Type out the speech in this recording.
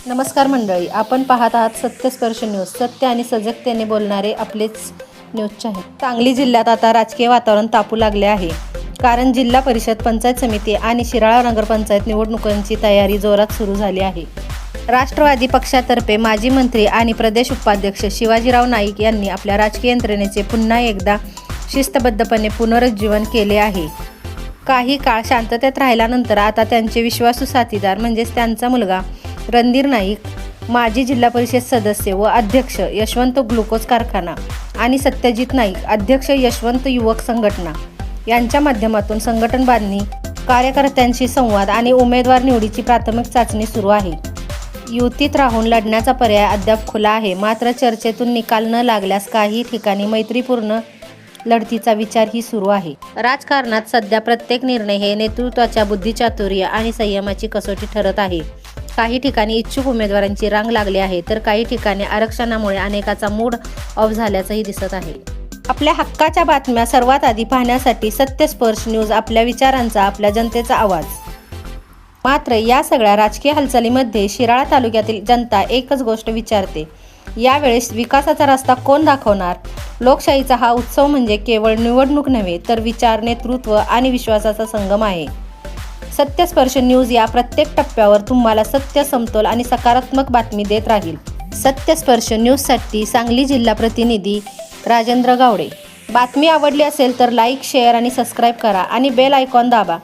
नमस्कार मंडळी आपण पाहत आहात सत्यस्पर्श न्यूज. सत्य आणि सजगतेने बोलणारे आपलेच न्यूज आहे सांगली जिल्ह्यात आता राजकीय वातावरण तापू लागले आहे. कारण जिल्हा परिषद पंचायत समिती आणि शिराळा नगरपंचायत निवडणुकांची तयारी जोरात सुरू झाली आहे. राष्ट्रवादी पक्षातर्फे माजी मंत्री आणि प्रदेश उपाध्यक्ष शिवाजीराव नाईक यांनी आपल्या राजकीय यंत्रणेचे पुन्हा एकदा शिस्तबद्धपणे पुनरुज्जीवन केले आहे. काही काळ शांततेत राहिल्यानंतर आता त्यांचे विश्वासू साथीदार म्हणजेच त्यांचा मुलगा रणधीर नाईक माजी जिल्हा परिषद सदस्य व अध्यक्ष यशवंत ग्लुकोज कारखाना आणि सत्यजित नाईक अध्यक्ष यशवंत युवक संघटना यांच्या माध्यमातून संघटन बांधणी कार्यकर्त्यांशी संवाद आणि उमेदवार निवडीची प्राथमिक चाचणी सुरू आहे. युतीत राहून लढण्याचा पर्याय अद्याप खुला आहे. मात्र चर्चेतून निकाल न लागल्यास काही ठिकाणी मैत्रीपूर्ण लढतीचा विचारही सुरू आहे. राजकारणात सध्या प्रत्येक निर्णय हे नेतृत्वाच्या बुद्धिचातुर्य आणि संयमाची कसोटी ठरत आहे. काही ठिकाणी इच्छुक उमेदवारांची रांग लागली आहे तर काही ठिकाणी आरक्षणामुळे अनेकाचा मूड ऑफ झाल्याचंही दिसत आहे. आपल्या हक्काच्या बातम्या सर्वात आधी पाहण्यासाठी सत्यस्पर्श न्यूज आपल्या विचारांचा आपल्या जनतेचा आवाज. मात्र या सगळ्या राजकीय हालचालीमध्ये शिराळा तालुक्यातील जनता एकच गोष्ट विचारते. यावेळेस विकासाचा रस्ता कोण दाखवणार? लोकशाहीचा हा उत्सव म्हणजे केवळ निवडणूक नव्हे तर विचार नेतृत्व आणि विश्वासाचा संगम आहे. सत्यस्पर्श न्यूज या प्रत्येक टप्प्यावर तुम्हाला सत्य समतोल आणि सकारात्मक बातमी देत राहील. सत्यस्पर्श न्यूजसाठी सांगली जिल्हा प्रतिनिधी राजेंद्र गावडे. बातमी आवडली असेल तर लाईक शेअर आणि सबस्क्राईब करा आणि बेल आयकॉन दाबा.